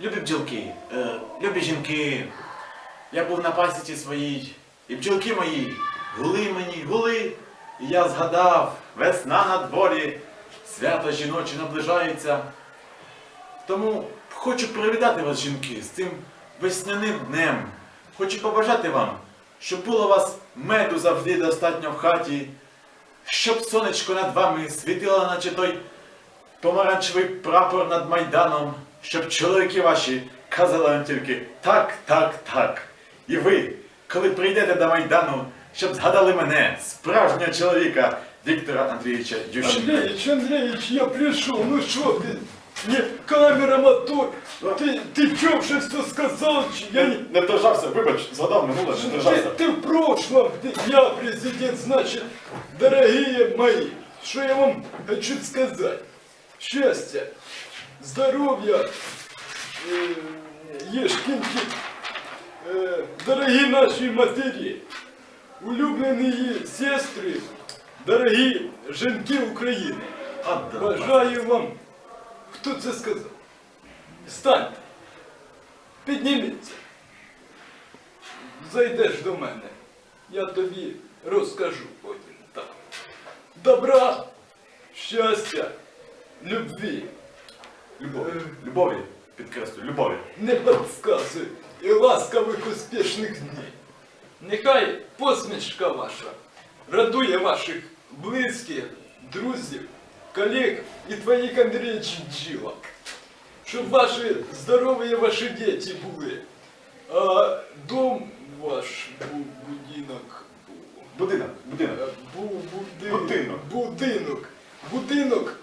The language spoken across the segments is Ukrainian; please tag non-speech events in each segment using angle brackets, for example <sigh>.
Любі бджілки, е, любі жінки. Я був на пасіці своїй, і бджілки мої гули мені, гули. І я згадав, весна на дворі, свято жіночі наближається. Тому хочу привітати вас, жінки, з цим весняним днем. Хочу побажати вам, щоб було вас меду завжди достатньо в хаті, щоб сонечко над вами світило, наче той помаранчевий прапор над Майданом, щоб чоловіки ваші казали вам тільки так, так, так. І ви, коли прийдете до Майдану, щоб згадали мене, справжнього чоловіка Віктора Андрійовича Ющенка. Андреич, Андреич, я пришел, ну что ты? Не, камера, мотор. Ты, ты чё вже что сказал? Ч- Я не... не держався, вибач, згадав минуле, не Ты, ты в прошлом, ты, я президент, значит, дорогие мои, что я вам хочу сказать? Счастья, здоровья, э, ешкинки, э, дорогие наши матери, улюбленные сестры, дорогі жінки України. Бажаю вам. Хто це сказав? Встаньте. Підніміться. Зайдеш до мене. Я тобі розкажу потім. Так. Добра, щастя, любві. Любові, любові, підкреслю, любові. Не подсказуй і ласкавих успішних днів. Нехай посмішка ваша радує ваших близьких, друзів, колег і твоїх Андрійович бджілок. Щоб ваші здорові ваші діти були. А дом ваш був будинок. Будинок, будинок. Був буди... Будинок. будинок. Будинок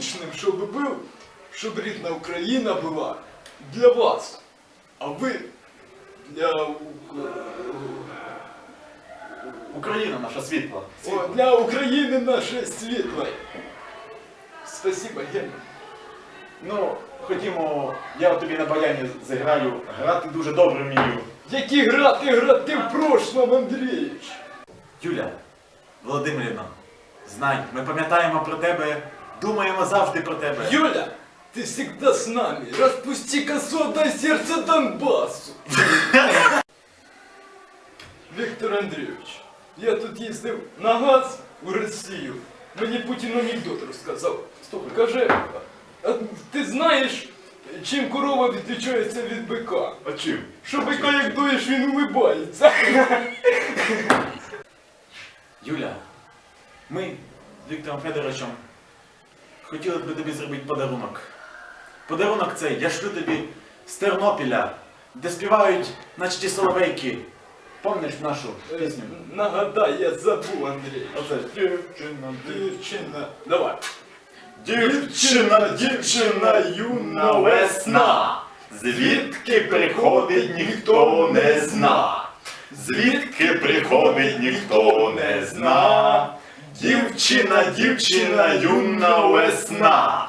е, щоб був, щоб рідна Україна була для вас. А ви для, Україна наша світла. О, для України нашої світлої. Спасибо, Гена. Ну, ходімо, я тобі на баяні зіграю. Грати дуже добре вмію. Які грати, грати в прошлом, Андрійович. Юля, Володимирівна, знай, ми пам'ятаємо про тебе, думаємо завжди про тебе. Юля, ты всегда с нами. Распусти косу, отдай сердце Донбассу. <laughs> Віктор Андрійович, я тут їздив на газ у Росію. Мені Путін анекдот розказав. Слухай. Каже, а ти знаєш, чим корова відлічається від бика? А чим? Що бика як доїш, він улибається. Юля, ми з Віктором Федоровичем хотіли б тобі зробити подарунок. Подарунок цей я шлю тобі з Тернопіля, де співають наче ті соловейки. Помниш нашу пісню? Нагадай, я забув, Андрій. Оце дівчина, Дівчина. Давай. Дівчина, дівчина, юна весна, звідки приходить ніхто не зна, звідки приходить ніхто не зна, дівчина, дівчина, юна весна,